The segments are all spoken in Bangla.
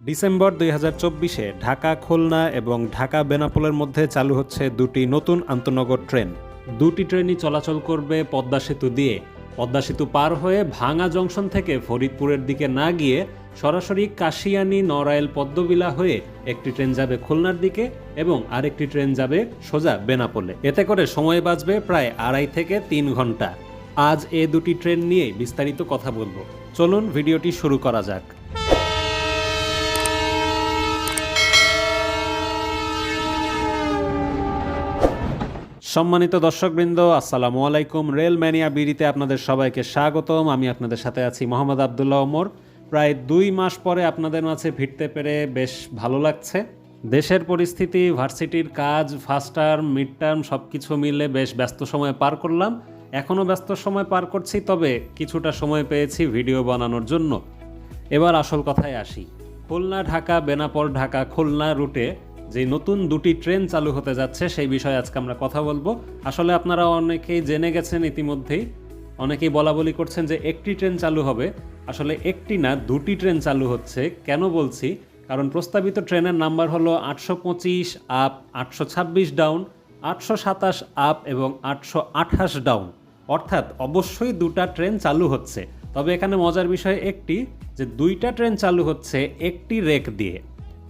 ডিসেম্বর দুই হাজার চব্বিশে ঢাকা, খুলনা এবং ঢাকা, বেনাপোলের মধ্যে চালু হচ্ছে দুটি নতুন আন্তনগর ট্রেন। দুটি ট্রেনই চলাচল করবে পদ্মা সেতু দিয়ে। পদ্মা সেতু পার হয়ে ভাঙা জংশন থেকে ফরিদপুরের দিকে না গিয়ে সরাসরি কাশিয়ানি, নড়াইল, পদ্মবিলা হয়ে একটি ট্রেন যাবে খুলনার দিকে এবং আরেকটি ট্রেন যাবে সোজা বেনাপোলে। এতে করে সময় বাঁচবে প্রায় আড়াই থেকে তিন ঘণ্টা। আজ এ দুটি ট্রেন নিয়ে বিস্তারিত কথা বলব। চলুন ভিডিওটি শুরু করা যাক। সম্মানিত দর্শকবৃন্দ, আসসালামু আলাইকুম। রেল ম্যানিয়া বিডিতে আপনাদের সবাইকে স্বাগতম। আমি আপনাদের সাথে আছি মোহাম্মদ আবদুল্লাহ ওমর। প্রায় দুই মাস পরে আপনাদের মাঝে ভিড়তে পেরে বেশ ভালো লাগছে। দেশের পরিস্থিতি, ভার্সিটির কাজ, ফার্স্ট টার্ম, মিড টার্ম সব কিছু মিলে বেশ ব্যস্ত সময় পার করলাম। এখনও ব্যস্ত সময় পার করছি, তবে কিছুটা সময় পেয়েছি ভিডিও বানানোর জন্য। এবার আসল কথায় আসি। খুলনা ঢাকা বেনাপোল ঢাকা খুলনা রুটে যে নতুন দুটি ট্রেন চালু হতে যাচ্ছে, সেই বিষয়ে আজকে আমরা কথা বলব। আসলে আপনারা অনেকেই জেনে গেছেন ইতিমধ্যেই, অনেকেই বলা বলি করছেন যে একটি ট্রেন চালু হবে। আসলে একটি না, দুটি ট্রেন চালু হচ্ছে। কেন বলছি? কারণ প্রস্তাবিত ট্রেনের নাম্বার হলো আটশো পঁচিশ আপ, আটশো ছাব্বিশ ডাউন, আটশো সাতাশ আপ এবং আটশো আঠাশ ডাউন। অর্থাৎ অবশ্যই দুটা ট্রেন চালু হচ্ছে। তবে এখানে মজার বিষয় একটি, যে দুইটা ট্রেন চালু হচ্ছে একটি রেক দিয়ে।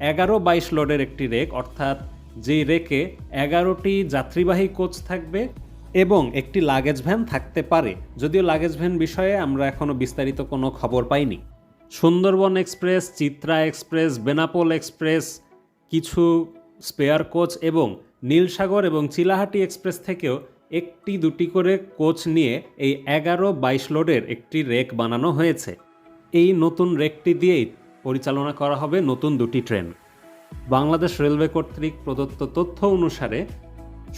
এগারো বাইশ লোডের একটি রেক, অর্থাৎ যেই রেকে এগারোটি যাত্রীবাহী কোচ থাকবে এবং একটি লাগেজ ভ্যান থাকতে পারে। যদিও লাগেজ ভ্যান বিষয়ে আমরা এখনও বিস্তারিত কোনো খবর পাইনি। Sundarban express, Chitra express, Benapole express, কিছু স্পেয়ার কোচ এবং নীলসাগর এবং চিলাহাটি এক্সপ্রেস থেকেও একটি দুটি করে কোচ নিয়ে এই এগারো বাইশ লোডের একটি রেক বানানো হয়েছে। এই নতুন রেকটি দিয়েই পরিচালনা করা হবে নতুন দুটি ট্রেন। বাংলাদেশ রেলওয়ে কর্তৃক প্রদত্ত তথ্য অনুসারে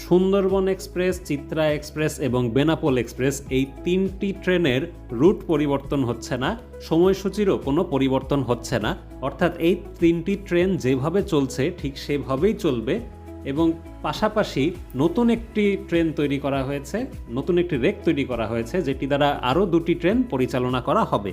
সুন্দরবন এক্সপ্রেস, চিত্রা এক্সপ্রেস এবং বেনাপোল এক্সপ্রেস এই তিনটি ট্রেনের রুট পরিবর্তন হচ্ছে না, সময়সূচিরও কোনো পরিবর্তন হচ্ছে না। অর্থাৎ এই তিনটি ট্রেন যেভাবে চলছে ঠিক সেভাবেই চলবে এবং পাশাপাশি নতুন একটি ট্রেন তৈরি করা হয়েছে, নতুন একটি রেক তৈরি করা হয়েছে, যেটি দ্বারা আরও দুটি ট্রেন পরিচালনা করা হবে।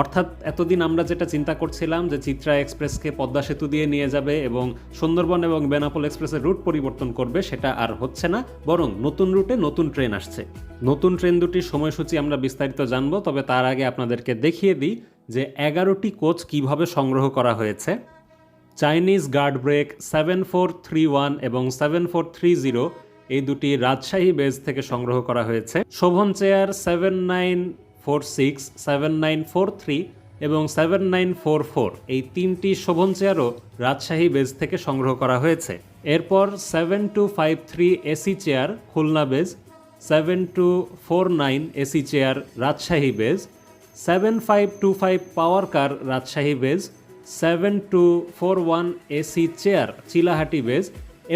অর্থাৎ এতদিন আমরা যেটা চিন্তা করছিলাম যে চিত্রা এক্সপ্রেসকে পদ্মা সেতু দিয়ে নিয়ে যাবে এবং সুন্দরবন এবং বেনাপোল এক্সপ্রেসের রুট পরিবর্তন করবে, সেটা আর হচ্ছে না, বরং নতুন রুটে নতুন ট্রেন আসছে। নতুন ট্রেন দুটির সময়সূচি আমরা বিস্তারিত জানব, তবে তার আগে আপনাদেরকে দেখিয়ে দিই যে এগারোটি কোচ কীভাবে সংগ্রহ করা হয়েছে। Chinese guard brake seven four three one এবং সেভেন ফোর থ্রি জিরো, এই দুটি রাজশাহী বেজ থেকে সংগ্রহ করা হয়েছে। Shovan chair seven nine four six, seven nine four three এবং সেভেন নাইন ফোর ফোর এই তিনটি শোভন চেয়ারও রাজশাহী বেজ থেকে সংগ্রহ করা হয়েছে। এরপর seven two five three AC chair, Khulna base, seven two four nine AC chair, Rajshahi base, seven five two five power car, Rajshahi base, seven two four one AC chair, Chilahati base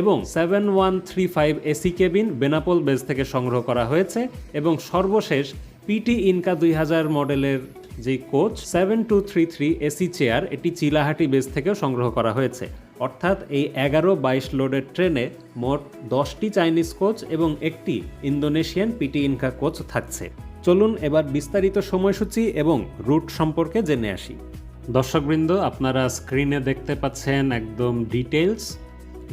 এবং seven one three five AC cabin Benapole base থেকে সংগ্রহ করা হয়েছে এবং সর্বশেষ পিটি ইনকা দুই হাজার মডেলের যে coach seven two three three AC chair এটি চিলাহাটি বেস থেকেও সংগ্রহ করা হয়েছে। অর্থাৎ এই এগারো বাইশ লোডের ট্রেনে মোট দশটি চাইনিজ কোচ এবং একটি ইন্দোনেশিয়ান পিটি ইনকা কোচ থাকছে। চলুন এবার বিস্তারিত সময়সূচি এবং রুট সম্পর্কে জেনে আসি। দর্শকবৃন্দ, আপনারা স্ক্রিনে দেখতে পাচ্ছেন একদম ডিটেলস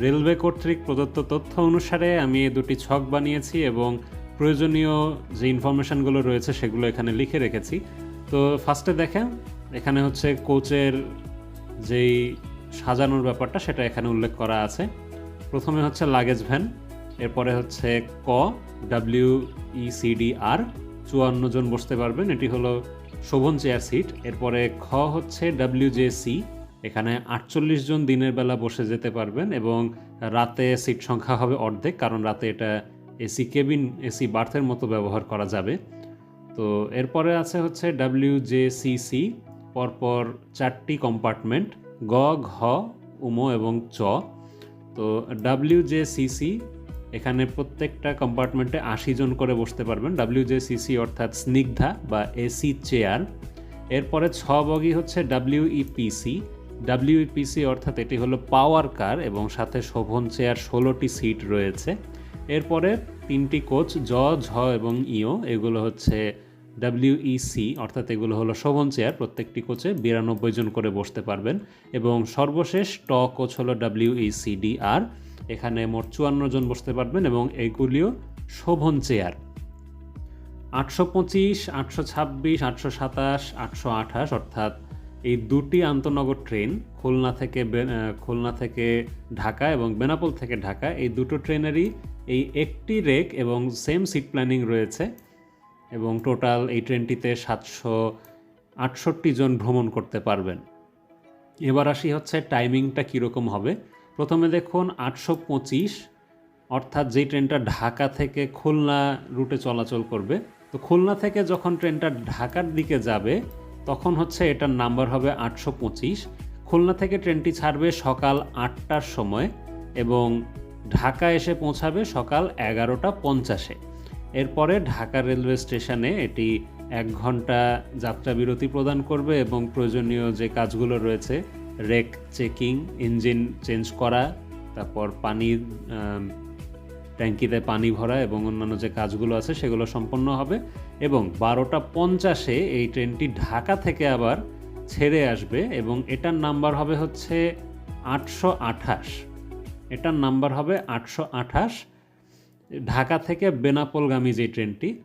রেলওয়ে কর্তৃক প্রদত্ত তথ্য অনুসারে আমি দুটি ছক বানিয়েছি এবং প্রয়োজনীয় যে ইনফরমেশানগুলো রয়েছে সেগুলো এখানে লিখে রেখেছি। তো ফার্স্টে দেখেন, এখানে হচ্ছে কোচের যেই সাজানোর ব্যাপারটা সেটা এখানে উল্লেখ করা আছে। প্রথমে হচ্ছে লাগেজ ভ্যান এরপরে হচ্ছে ক ডাব্লিউ ইসিডি আর চুয়ান্ন জন বসতে পারবেন। এটি হলো শোভন চেয়ার সিট এরপরে খ হচ্ছে ডাব্লিউ জে সি এখানে আটচল্লিশ জন দিনের বেলা বসে যেতে পারবেন এবং রাতে সিট সংখ্যা হবে অর্ধেক, কারণ রাতে এটা এসি কেবিন, এসি বার্থের মতো ব্যবহার করা যাবে। তো এরপরে আছে হচ্ছে ডাব্লিউ জে সি সি পরপর চারটি কম্পার্টমেন্ট গ, ঘ, উমো, এবং চ। তো ডাব্লিউ জে সি এখানে প্রত্যেকটা কম্পার্টমেন্টে আশি জন করে বসতে পারবেন। ডাব্লিউ জে সি সি অর্থাৎ স্নিগ্ধা বা এসি চেয়ার। এরপরে ছ বগি হচ্ছে ডাব্লিউ ইপিসি ডাব্লিউ ইপিসি অর্থাৎ এটি হলো পাওয়ার কার এবং সাথে শোভন চেয়ার ষোলোটি সিট রয়েছে। এরপরে তিনটি কোচ জ, ঝ এবং ইও এগুলো হচ্ছে ডাব্লিউইসি অর্থাৎ এগুলো হলো শোভন চেয়ার, প্রত্যেকটি কোচে বিরানব্বই জন করে বসতে পারবেন। এবং সর্বশেষ ট কোচ হলো ডাব্লিউইসিডি আর এখানে মোট চুয়ান্ন জন বসতে পারবেন এবং এগুলিও শোভন চেয়ার। আটশো পঁচিশ, আটশো ছাব্বিশ, আটশো সাতাশ, আটশো আঠাশ, অর্থাৎ এই দুটি আন্তনগর ট্রেন, খুলনা থেকে খুলনা থেকে ঢাকা এবং বেনাপোল থেকে ঢাকা, এই দুটো ট্রেনেরই এই একটি রেক এবং সেম সিট প্ল্যানিং রয়েছে এবং টোটাল এই ট্রেনটিতে সাতশো আটষট্টি জন ভ্রমণ করতে পারবেন। এবার আসি হচ্ছে টাইমিংটা কীরকম হবে। প্রথমে দেখুন আটশো পঁচিশ, অর্থাৎ যেই ট্রেনটা ঢাকা থেকে খুলনা রুটে চলাচল করবে। তো খুলনা থেকে যখন ট্রেনটা ঢাকার দিকে যাবে, তখন হচ্ছে এটার নাম্বার হবে আটশো পঁচিশ। খুলনা থেকে ট্রেনটি ছাড়বে সকাল আটটার সময় এবং ঢাকা এসে পৌঁছাবে সকাল এগারোটা পঞ্চাশে। এরপরে ঢাকা রেলওয়ে স্টেশনে এটি এক ঘণ্টা যাত্রা বিরতি প্রদান করবে এবং প্রয়োজনীয় যে কাজগুলো রয়েছে, রেক চেকিং, ইঞ্জিন চেঞ্জ করা, তারপর পানি ট্যাঙ্কিতে পানি ভরা এবং অন্যান্য যে কাজগুলো আছে সেগুলো সম্পন্ন হবে এবং বারোটা পঞ্চাশে এই ট্রেনটি ঢাকা থেকে আবার ছেড়ে আসবে এবং এটার নাম্বার হবে হচ্ছে আটশো আঠাশ। এটার নাম্বার হবে আটশো আঠাশ। ঢাকা থেকে বেনাপোলগামী যে ট্রেনটি,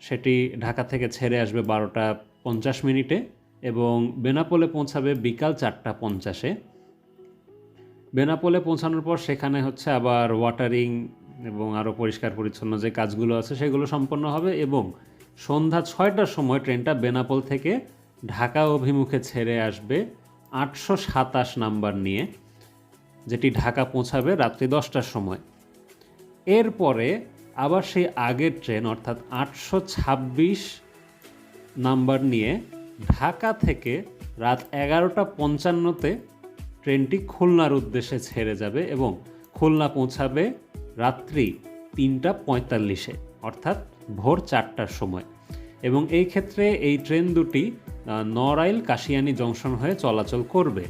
সেটি ঢাকা থেকে ছেড়ে আসবে বারোটা পঞ্চাশ মিনিটে এবং বেনাপোলে পৌঁছাবে বিকাল চারটা পঞ্চাশে। বেনাপোলে পৌঁছানোর পর সেখানে হচ্ছে আবার ওয়াটারিং এবং আরও পরিষ্কার পরিচ্ছন্ন যে কাজগুলো আছে সেগুলো সম্পন্ন হবে এবং সন্ধ্যা ছয়টার সময় ট্রেনটা বেনাপোল থেকে ঢাকা অভিমুখে ছেড়ে আসবে আটশো সাতাশ নাম্বার নিয়ে। যেটি ঢাকা পৌঁছাবে রাত্রি দশটার সময়। এরপরে আবার সেই আগের ট্রেন, অর্থাৎ আটশো ছাব্বিশ নাম্বার নিয়ে ঢাকা থেকে রাত এগারোটা পঞ্চান্নতে ট্রেনটি খুলনার উদ্দেশ্যে ছেড়ে যাবে এবং খুলনা পৌঁছাবে রাত্রি তিনটা পঁয়তাল্লিশে, অর্থাৎ ভোর চারটার সময়। এবং এই ক্ষেত্রে এই ট্রেন দুটি নড়াইল কাশিয়ানী জংশন হয়ে চলাচল করবে।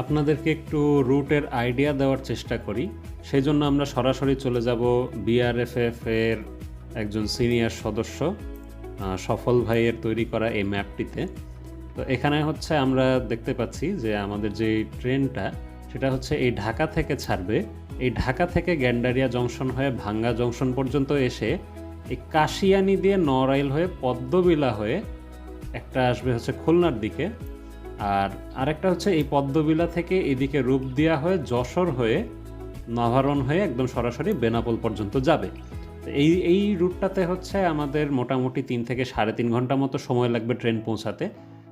আপনাদেরকে একটু রুটের আইডিয়া দেওয়ার চেষ্টা করি। সেই জন্য আমরা সরাসরি চলে যাব বিআরএফএফ এর একজন সিনিয়র সদস্য সফল ভাইয়ের তৈরি করা এই ম্যাপটিতে। তো এখানে হচ্ছে আমরা দেখতে পাচ্ছি যে আমাদের যে ট্রেনটা, সেটা হচ্ছে এই ঢাকা থেকে ছাড়বে। এই ঢাকা থেকে গ্যান্ডারিয়া জংশন হয়ে ভাঙ্গা জংশন পর্যন্ত এসে এই কাশিয়ানি দিয়ে নড়াইল হয়ে পদ্মবিলা হয়ে একটা আসবে হচ্ছে খুলনার দিকে। আর আরেকটা হচ্ছে এই পদ্মবিলা থেকে এদিকে রূপ দেওয়া হয়ে যশোর হয়ে নভারণ হয়ে একদম সরাসরি বেনাপোল পর্যন্ত যাবে। এই এই রুটটাতে হচ্ছে আমাদের মোটামুটি তিন থেকে সাড়ে তিন ঘণ্টা মতো সময় লাগবে ট্রেন পৌঁছাতে।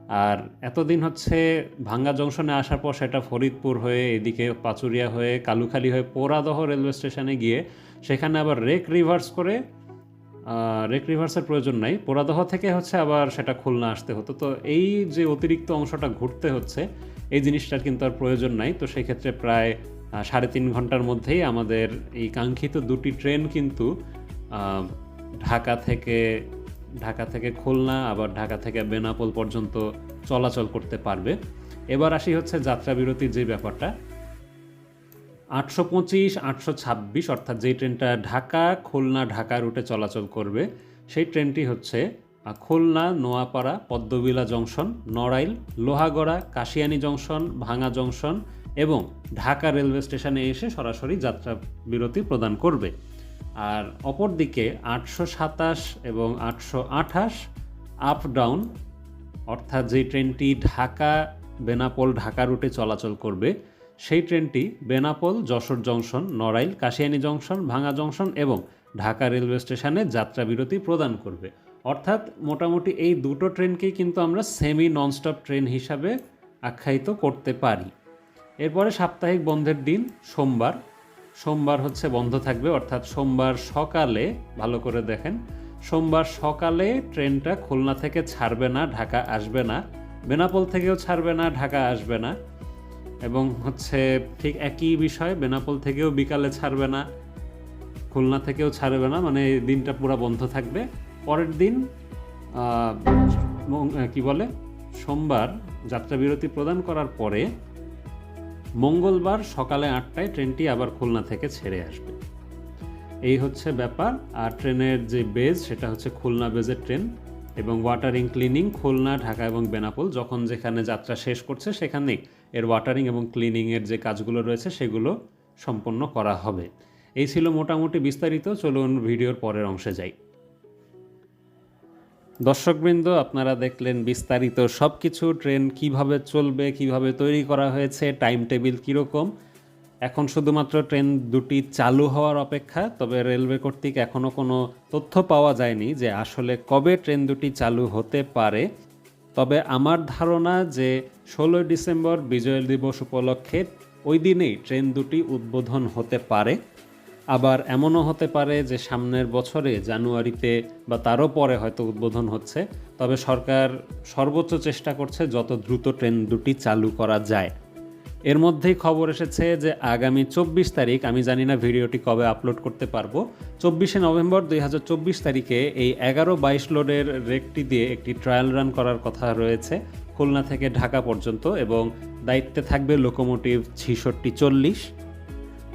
আর এতদিন হচ্ছে ভাঙ্গা জংশনে আসার পর সেটা ফরিদপুর হয়ে এদিকে পাচুরিয়া হয়ে কালুখালী হয়ে পোরাদহ রেলওয়ে স্টেশনে গিয়ে সেখানে আবার রেক রিভার্স করে রেক রিভার্সের প্রয়োজন নাই। পোড়াদহ থেকে হচ্ছে আবার সেটা খুলনা আসতে হতো। তো এই যে অতিরিক্ত অংশটা ঘুরতে হচ্ছে, এই জিনিসটার কিন্তু আর প্রয়োজন নাই। তো সেক্ষেত্রে প্রায় সাড়ে তিন ঘণ্টার মধ্যেই আমাদের এই কাঙ্ক্ষিত দুটি ট্রেন কিন্তু ঢাকা থেকে ঢাকা থেকে খুলনা, আবার ঢাকা থেকে বেনাপোল পর্যন্ত চলাচল করতে পারবে। এবার আসি হচ্ছে যাত্রা বিরতির যে ব্যাপারটা। আটশো পঁচিশ, আটশো ছাব্বিশ, অর্থাৎ যেই ট্রেনটা ঢাকা, খুলনা, ঢাকা রুটে চলাচল করবে, সেই ট্রেনটি হচ্ছে Khulna, Noapara, Padmabila junction, Narail, Lohagara, Kashiani junction Bhanga junction এবং ঢাকা রেলওয়ে স্টেশনে এসে সরাসরি যাত্রা বিরতি প্রদান করবে। আর অপরদিকে আটশো সাতাশ এবং আটশো আঠাশ আপ ডাউন অর্থাৎ যে ট্রেনটি ঢাকা, বেনাপোল, ঢাকা রুটে চলাচল করবে সেই ট্রেনটি Benapole, Jessore junction, Narail, Kashiani junction Bhanga junction এবং ঢাকা রেলওয়ে স্টেশনে যাত্রা বিরতি প্রদান করবে। অর্থাৎ মোটামুটি এই দুটো ট্রেনকেই কিন্তু আমরা সেমি ননস্টপ ট্রেন হিসাবে আখ্যায়িত করতে পারি। এরপরে সাপ্তাহিক বন্ধের দিন, সোমবার। সোমবার হচ্ছে বন্ধ থাকবে, অর্থাৎ সোমবার সকালে, ভালো করে দেখেন, সোমবার সকালে ট্রেনটা খুলনা থেকে ছাড়বে না, ঢাকা আসবে না। বেনাপোল থেকেও ছাড়বে না, ঢাকা আসবে না। এবং হচ্ছে ঠিক একই বিষয়, বেনাপোল থেকেও বিকালে ছাড়বে না, খুলনা থেকেও ছাড়বে না মানে দিনটা পুরো বন্ধ থাকবে। পরের দিন কি বলে, সোমবার যাত্রা বিরতি প্রদান করার পরে মঙ্গলবার সকালে আটটায় ট্রেনটি আবার খুলনা থেকে ছেড়ে আসবে। এই হচ্ছে ব্যাপার। আর ট্রেনের যে বেজ, সেটা হচ্ছে খুলনা বেজের ট্রেন এবং ওয়াটারিং ক্লিনিং খুলনা, ঢাকা এবং বেনাপোল, যখন যেখানে যাত্রা শেষ করছে সেখানেই এর ওয়াটারিং এবং ক্লিনিংয়ের যে কাজগুলো রয়েছে সেগুলো সম্পন্ন করা হবে। এই ছিল মোটামুটি বিস্তারিত, চলুন ভিডিওর পরের অংশে যাই। দর্শকবৃন্দ, আপনারা দেখলেন বিস্তারিত সব কিছু ট্রেন কীভাবে চলবে, কীভাবে তৈরি করা হয়েছে টাইম টেবিল কীরকম। এখন শুধুমাত্র ট্রেন দুটি চালু হওয়ার অপেক্ষা, তবে রেলওয়ে কর্তৃক এখনও কোনো তথ্য পাওয়া যায়নি যে আসলে কবে ট্রেন দুটি চালু হতে পারে। তবে আমার ধারণা যে ষোলোই ডিসেম্বর বিজয় দিবস উপলক্ষে ওই দিনেই ট্রেন দুটি উদ্বোধন হতে পারে। আবার এমনও হতে পারে যে সামনের বছরে জানুয়ারিতে বা তারও পরে হয়তো উদ্বোধন হচ্ছে, তবে সরকার সর্বোচ্চ চেষ্টা করছে যত দ্রুত ট্রেন দুটি চালু করা যায়। এর মধ্যেই খবর এসেছে যে আগামী চব্বিশ তারিখ, আমি জানি না ভিডিওটি কবে আপলোড করতে পারব, চব্বিশে নভেম্বর দুই হাজার চব্বিশ তারিখে এই এগারো বাইশ লোডের রেকটি দিয়ে একটি ট্রায়াল রান করার কথা রয়েছে খুলনা থেকে ঢাকা পর্যন্ত এবং দায়িত্বে থাকবে লোকোমোটিভ ছিষট্টি চল্লিশ।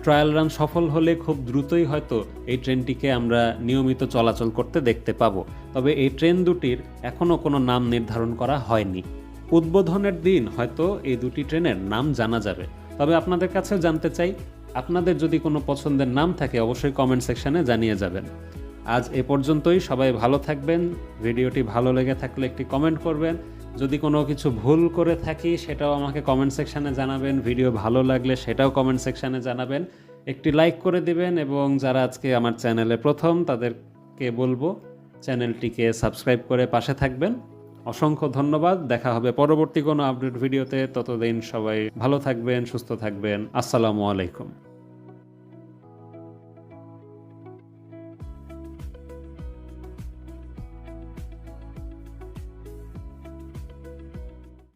ট্রায়াল রান সফল হলে খুব দ্রুতই হয়তো এই ট্রেনটিকে আমরা নিয়মিত চলাচল করতে দেখতে পাবো। তবে এই ট্রেন দুটির এখনও কোনো নাম নির্ধারণ করা হয়নি। উদ্বোধনের দিন হয়তো এই দুটি ট্রেনের নাম জানা যাবে। তবে আপনাদের কাছেও জানতে চাই, আপনাদের যদি কোনো পছন্দের নাম থাকে, অবশ্যই কমেন্ট সেকশানে জানিয়ে যাবেন। আজ এ পর্যন্তই, সবাই ভালো থাকবেন। ভিডিওটি ভালো লেগে থাকলে একটি কমেন্ট করবেন। যদি কোনো কিছু ভুল করে থাকি, সেটাও আমাকে কমেন্ট সেকশানে জানাবেন। ভিডিও ভালো লাগলে সেটাও কমেন্ট সেকশানে জানাবেন। একটি লাইক করে দিবেন এবং যারা আজকে আমার চ্যানেলে প্রথম, তাদেরকে বলব চ্যানেলটিকে সাবস্ক্রাইব করে পাশে থাকবেন। অসংখ্য ধন্যবাদ। দেখা হবে পরবর্তী কোনো আপডেট ভিডিওতে। ততদিন সবাই ভালো থাকবেন, সুস্থ থাকবেন। আসসালামু আলাইকুম।